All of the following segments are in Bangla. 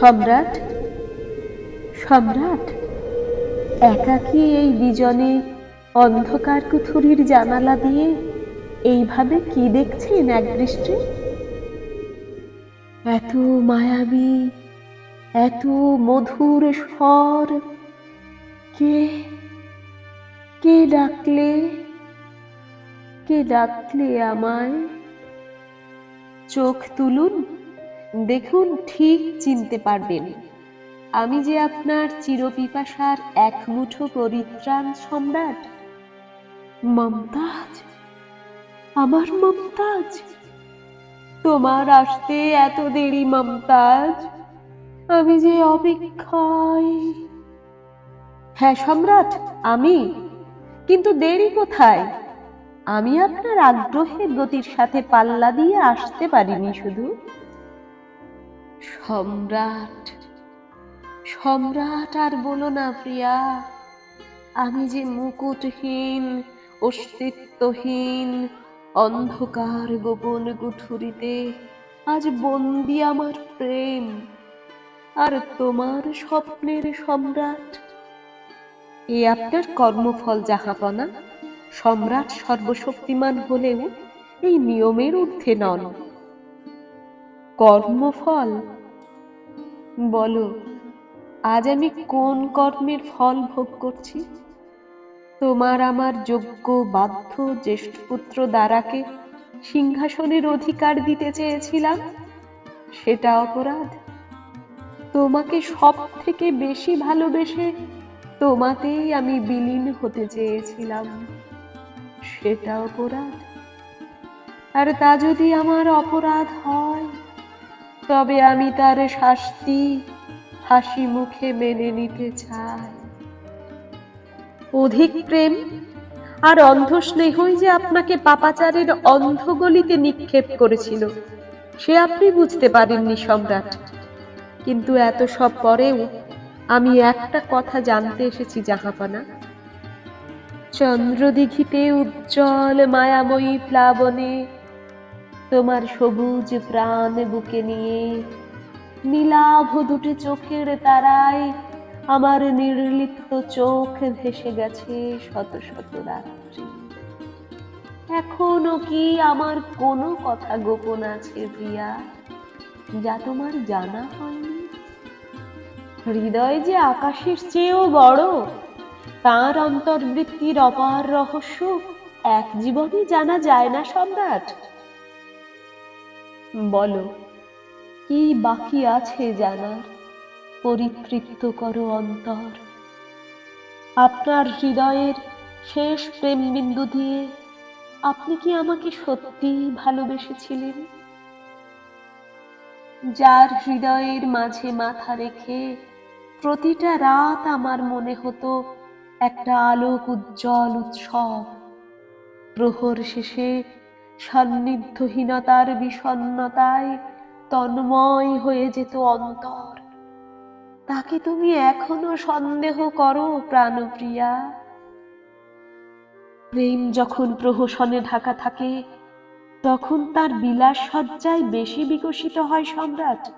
সম্রাট? সম্রাট একাকী এই বিজনে অন্ধকার কুঠুরির জানালা দিয়ে এইভাবে কি দেখছেন এক দৃষ্টি? এত মায়াবী, এত মধুর স্বর, কে কে ডাকলে কে ডাকলে আমায়? চোখ তুলুন। দেখুন ঠিক চিনতে পারবেন। আমি যে আপনার চিরপিপাসার এক মুঠো পরিত্রাণ সম্রাট? মমতাজ? আমার মমতাজ? তোমার আসতে এত দেরি, মমতাজ? আমি যে অপেক্ষায়। হ্যাঁ সম্রাট, আমি। কিন্তু দেরি কোথায়? আমি আপনার আগ্রহের গতির সাথে পাল্লা দিয়ে আসতে পারিনি শুধু। সম্রাট সম্রাট আর বলো না প্রিয়া, আমি যে মুকুটহীন, অস্তিত্বহীন, অন্ধকার গোপন কুঠুরিতে আজ বন্দি আমার প্রেম আর তোমার স্বপ্নের সম্রাট। এ আপনার কর্মফল যাহাপনা সম্রাট সর্বশক্তিমান হলেও এই নিয়মের ঊর্ধ্বে নন। কর্মফল? বলো, আজ আমি কোন কর্মের ফল ভোগ করছি? তোমার আমার যোগ্য বাধ্য জ্যেষ্ঠ পুত্র দ্বারাকে সিংহাসনের অধিকার দিতে চেয়েছিলাম, সেটা অপরাধ। তোমাকে সব থেকে বেশি ভালোবেসে তোমাতেই আমি বিলীন হতে চেয়েছিলাম, সেটা অপরাধ। আর তা যদি আমার অপরাধ হয় তবে আমি তার শাস্তি হাসি মুখে মেনে নিতে চাই। অধিক প্রেম আর অন্ধ স্নেহই যে আপনাকে পাপাচারের অন্ধগলিতে নিক্ষেপ করেছিল, সে আপনি বুঝতে পারেননি সম্রাট। কিন্তু এত সব পরেও আমি একটা কথা জানতে এসেছি, জাহাপানা। চন্দ্রদিঘিতে উজ্জ্বল মায়াময়ী প্লাবনে তোমার সবুজ প্রাণ বুকে নিয়ে। নীলাভ দুটি চোখের তারায় আমার নির্লিপ্ত চোখ ভেসে গেছে শত শত রাত্রি। এখনও কি আমার কোনো কথা গোপন আছে প্রিয়া, যা তোমার জানা হয়নি? হৃদয় যে আকাশের চেয়েও বড়, তার অন্তর্বৃত্তির অপার রহস্য এক জীবনে জানা যায় না সম্রাট। বলো, কি বাকি আছে জানার? পরিতৃপ্ত করো অন্তর। আপনার হৃদয়ের শেষ প্রেম বিন্দু দিয়ে আপনি কি আমাকে সত্যি ভালোবেসেছিলেন? যার হৃদয়ের মাঝে মাথা রেখে প্রতিটা রাত আমার মনে হতো একটা আলোক উজ্জ্বল উৎসব। প্রহর শেষে সান্নিধ্যহীনতার বিষণ্ণতায় তন্ময় হয়ে যেত অন্তর। তাকে তুমি এখনও সন্দেহ করো প্রাণপ্রিয়া। প্রেম যখন প্রহসনে ঢাকা থাকে, তখন তার বিলাস সজ্জায় বেশি বিকশিত হয় সম্রাট।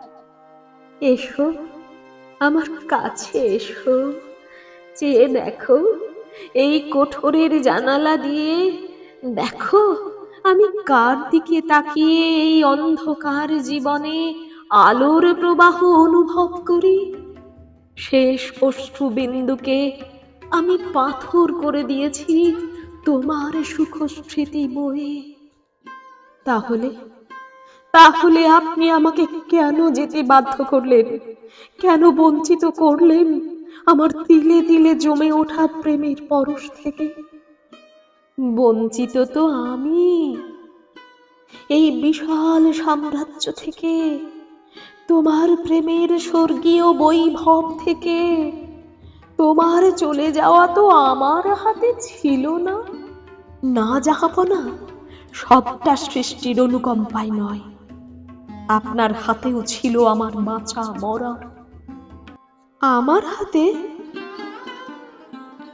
এসো, আমার কাছে এসো, চেয়ে দেখো, এই কোঠরের জানালা দিয়ে দেখো। আমি কার দিকে তাকিয়ে এই অন্ধকার জীবনে আলোর প্রবাহ অনুভব করি? শেষ অশ্রু বিন্দুকে আমি পাথর করে দিয়েছি তোমার সুখ স্মৃতি বয়ে। তাহলে তাহলে আপনি আমাকে কেন যেতে বাধ্য করলেন? কেন বঞ্চিত করলেন? আমার তিলে তিলে জমে ওঠা প্রেমের পরশ থেকে। বঞ্চিত তো আমি। এই বিশাল সাম্রাজ্য থেকে, তোমার প্রেমের স্বর্গীয় বৈভব থেকে, তোমার চলে যাওয়া তো আমার হাতে ছিল না। না যাহাপনা সবটা সৃষ্টির অনুকম্পায় নয়। আপনার হাতেও ছিল আমার বাঁচা মরার আমার হাতে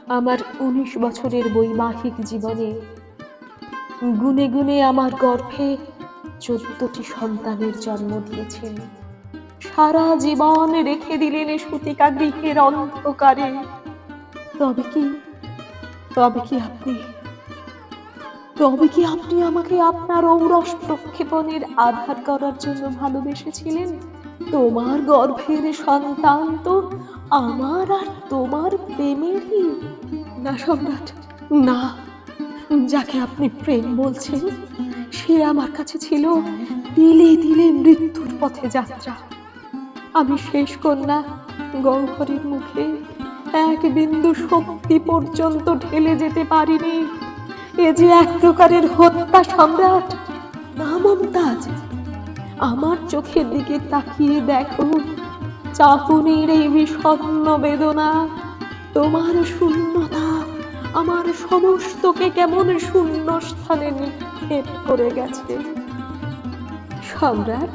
আমার উনিশ বছরের বৈবাহিক জীবনে গুনে গুনে আমার গর্ভে চোদ্দটি সন্তানের জন্ম দিয়েছেন সারা জীবন রেখে দিলেন সুতিকা গৃহের অন্ধকারে। তবে কি তবে কি আপনি, তবে কি আপনি আমাকে আপনার ঔরস প্রক্ষেপণের আধার করার জন্য ভালোবেসেছিলেন? তোমার গর্ভের সন্তান তো আমার আর তোমার না সম্রাট, না। যাকে আপনি প্রেম বলছেন, সে আমার কাছে ছিল তিলে তিলে মৃত্যুর পথে যাত্রা। আমি শেষ কন্যা, গহ্বরের মুখে এক বিন্দু শক্তি পর্যন্ত ঢেলে যেতে পারিনি। এ যে এক প্রকারের হত্যা সম্রাট না মমতাজ আমার চোখের দিকে তাকিয়ে দেখো চাহনির এই বিষণ্ণ বেদনা। তোমার শূন্যতা আমার সমস্তকে কেমন শূন্য স্থানে নিক্ষেপ করে গেছে। সম্রাট,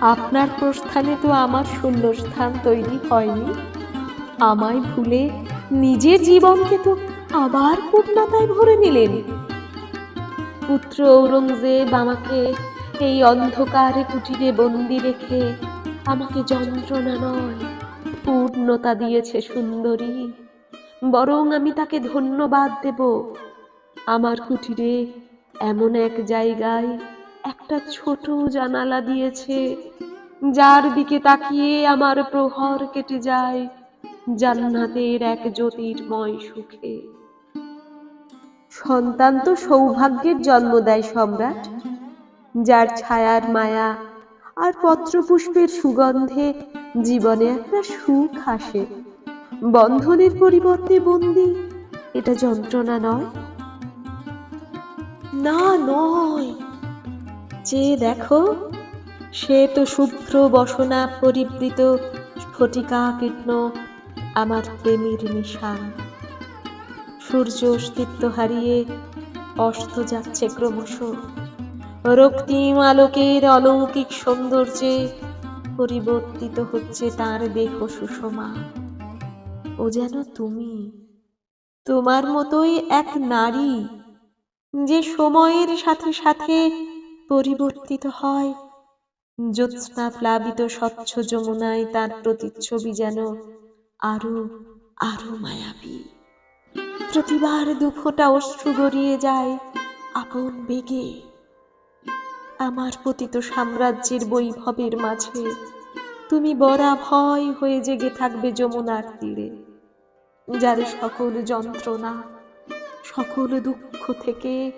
আপনার প্রস্থানে তো আমার শূন্যস্থান তৈরি হয়নি। আমায় ভুলে নিজের জীবনকে তো আবার পূর্ণতায় ভরে নিলেন। পুত্র ঔরঙ্গজেব আমাকে এই অন্ধকারে কুটিরে বন্দি রেখে আমাকে যন্ত্রণা নয় পূর্ণতা দিয়েছে সুন্দরী। বরং আমি তাকে ধন্যবাদ দেব। আমার কুটিরে এমন এক জায়গায় একটা ছোট জানালা দিয়েছে, যার দিকে তাকিয়ে আমার প্রহর কেটে যায় জান্নাতের এক জ্যোতির্ময় সুখে। সন্তান তো সৌভাগ্যের জন্ম দেয় সম্রাট, যার ছায়ার মায়া আর পত্রপুষ্পের সুগন্ধে জীবনে একটা সুখ আসে। বন্ধনের পরিবর্তে বন্দি, এটা যন্ত্রণা নয়। না নয়, যে দেখো, সে তো শুভ্র বসনা পরিবৃত স্ফটিকা কীর্ণ আমার প্রেমের নিশান সূর্য অস্তিত্ব হারিয়ে অস্ত যাচ্ছে ক্রমশ। রক্তিম আলোকের অলৌকিক সৌন্দর্যে পরিবর্তিত হচ্ছে তার দেহ সুষমা। ও যেন তুমি, তোমার মতোই এক নারী যে সময়ের সাথে সাথে পরিবর্তিত হয়। জ্যোৎস্না প্লাবিত স্বচ্ছ যমুনায় তার প্রতিচ্ছবি যেন আরও আরও মায়াবী। প্রতিবার দুফোটা অশ্রু গড়িয়ে যায় আপন বেগে। আমার পতিত সাম্রাজ্যের বৈভবের মাঝে। তুমি বরা ভয় হয়ে জেগে থাকবে যমুনার তীরে। যার সকল যন্ত্রণা, সকল দুঃখ থেকে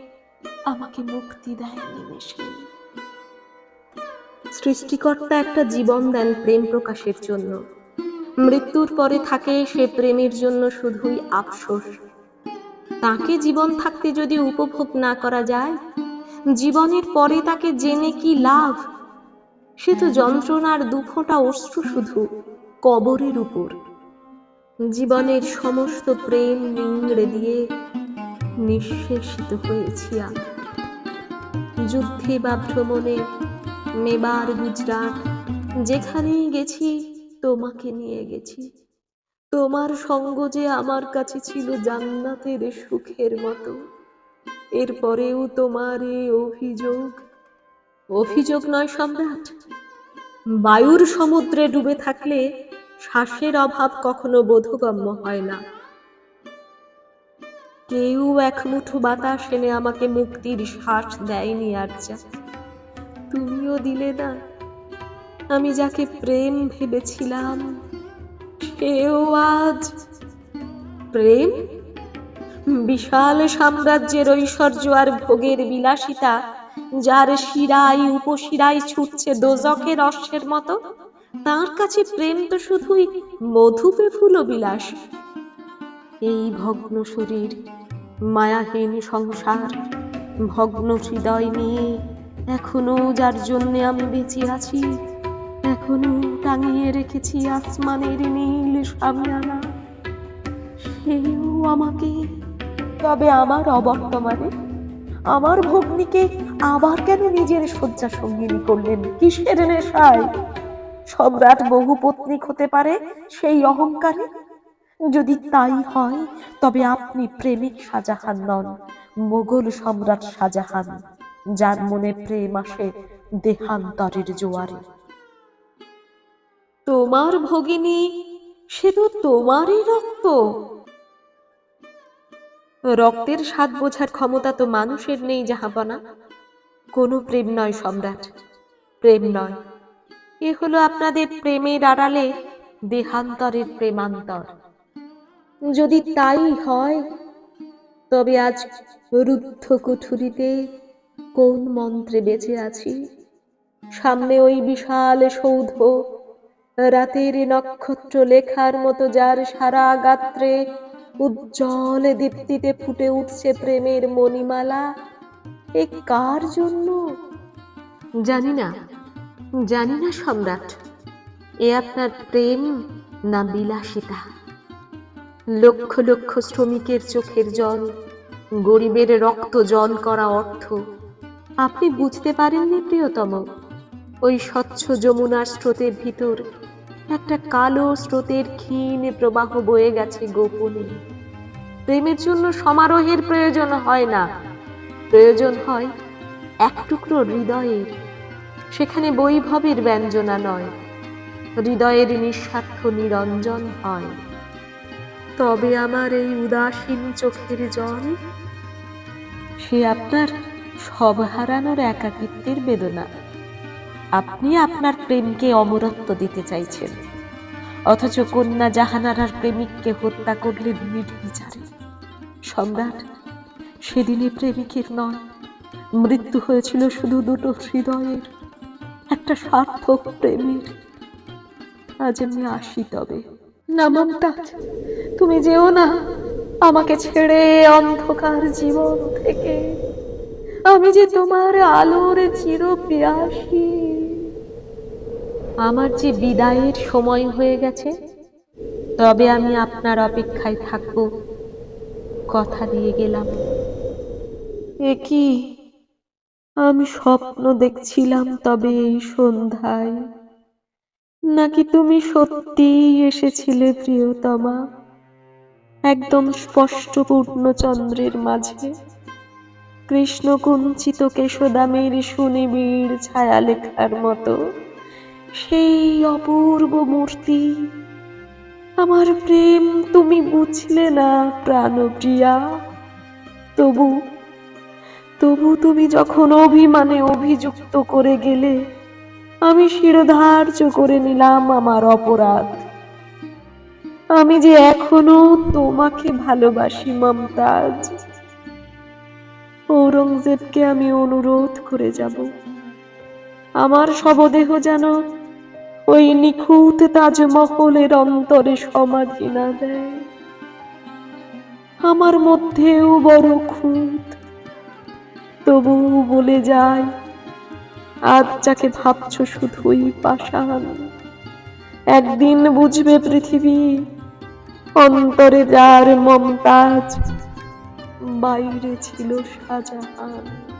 আমাকে মুক্তি দেয় নিমেষে। সৃষ্টিকর্তা একটা জীবন দেন প্রেম প্রকাশের জন্য। মৃত্যুর পরে থাকে সে প্রেমের জন্য শুধুই আফসোস। তাকে জীবন থাকতে যদি উপভোগ না করা যায় জীবনের পরে তাকে জেনে কি লাভ? সে তো যন্ত্রণার দুফোটা অশ্রু শুধু কবরের উপর। জীবনের সমস্ত প্রেম নিংড়ে দিয়ে নিঃশেষিত হয়েছি আমি। যুদ্ধে বা ভ্রমণে মেবার গুজরাট, যেখানেই গেছি, তোমাকে নিয়ে গেছি। তোমার সঙ্গ যে আমার কাছে ছিল জান্নাতের সুখের মতো। এরপরেও তোমার এ অভিযোগ। অভিযোগ নয় সম্রাট। বায়ুর সমুদ্রে ডুবে থাকলে শ্বাসের অভাব কখনো বোধগম্য হয় না। কেউ এক মুঠো বাতাস এনে আমাকে মুক্তির শ্বাস দেয়নি আর যা। তুমিও দিলে না। আমি যাকে প্রেম ভেবেছিলাম, সেও আজ প্রেম? বিশাল সাম্রাজ্যের ঐশ্বর্য আর ভোগের বিলাসিতা, যার শিরায়, উপশিরায় ছুটছে দোজকের অশ্বের মতো, তার কাছে প্রেম তো শুধুই মধুপে ফুল বিলাস। এই ভগ্ন শরীর, মায়াহীন সংসার, ভগ্ন হৃদয় নিয়ে এখনও যার জন্যে আমি বেঁচে আছি, এখনও টাঙিয়ে রেখেছি আসমানের নীল সামিয়ানা। সেও আমাকে তবে আমার অবর্তমানে? আমার ভগ্নিকে আবার কেন নিজের শয্যা সঙ্গিনী করলেন? কিসের নেশায়? সম্রাট বহু পত্নিক হতে পারে সেই অহংকারে? যদি তাই হয়, তবে আপনি প্রেমিক শাহজাহান নন, মোগল সম্রাট শাহজাহান, যার মনে প্রেম আসে দেহান্তরের জোয়ারে। তোমার ভগিনী, সে তো তোমারই রক্ত। রক্তের স্বাদ বোঝার ক্ষমতা তো মানুষের নেই জাহাপনা। কোনো প্রেম নয় সম্রাট, প্রেম নয়। এ হলো আপনাদের প্রেমের আড়ালে দেহান্তরের প্রেমান্তর। যদি তাই হয়, তবে আজ রুদ্ধ কুঠুরিতে কোন মন্ত্রে বেঁচে আছি? সামনে ওই বিশাল সৌধ, রাতের নক্ষত্র লেখার মতো যার সারা গাত্রে উজ্জ্বল দীপ্তিতে ফুটে উঠছে প্রেমের মণিমালা। এ কার জন্য? জানি না জানি না সম্রাট, এ আপনার প্রেম না বিলাসিতা। লক্ষ লক্ষ শ্রমিকের চোখের জল, গরিবের রক্ত জল করা অর্থ। আপনি বুঝতে পারেননি, প্রিয়তম, ওই স্বচ্ছ যমুনার স্রোতের ভিতর একটা কালো স্রোতের ক্ষীণ প্রবাহ বয়ে গেছে গোপনে। প্রেমের জন্য সমারোহের প্রয়োজন হয় না। প্রয়োজন হয় এক টুকরো হৃদয়ের। সেখানে বৈভবের ব্যঞ্জনা নয়। হৃদয়ের নিঃস্বার্থ নিরঞ্জন হয়। তবে আমার এই উদাসীন চোখের জল, সে আপনার সব হারানোর একাকিত্বের বেদনা। আপনি আপনার প্রেমকে অমরত্ব দিতে চাইছেন। অথচ কন্যা জাহানারার প্রেমিককে হত্যা করলে নির্বিচারে। সম্রাট সেদিনে প্রেমিকের নয়, মৃত্যু হয়েছিল শুধু দুটো হৃদয়ের, একটা সার্থক প্রেমের। আজ আমি আসি তবে। না মমতাজ, তুমি যেও না। আমাকে ছেড়ে অন্ধকার জীবন থেকে। আমি যে তোমার আলোর চির পিয়াসী আমার যে বিদায়ের সময় হয়ে গেছে, তবে আমি আপনার অপেক্ষায় থাকব। কথা দিয়ে গেলাম। এ কি? আমি স্বপ্ন দেখছিলাম তবে এই সন্ধ্যায়। নাকি তুমি সত্যিই এসেছিলে, প্রিয়তমা? একদম স্পষ্ট পূর্ণচন্দ্রের মাঝে। কৃষ্ণ কুঞ্চিত কেশদামের সুনিবিড় ছায়া লেখার মতো। সেই অপূর্ব মূর্তি। আমার প্রেম তুমি বুঝলে না প্রাণপ্রিয়া। তবু তবু তুমি যখন অভিমানে অভিযুক্ত করে গেলে, আমি শিরোধার্য করে নিলাম আমার অপরাধ। আমি যে এখনও তোমাকে ভালোবাসি, মমতাজ। ঔরঙ্গজেবকে আমি অনুরোধ করে যাব। আমার শবদেহ যেন ওই নিখুঁত তাজমহলের অন্তরে সমাধি না দেয় আমার মধ্যেও বড় খুঁত। তবু বলে যায় আজ যাকে ভাবছ শুধুই পাষাণ। একদিন বুঝবে পৃথিবী, অন্তরে যার মমতাজ, বাইরে ছিল শাহজাহান।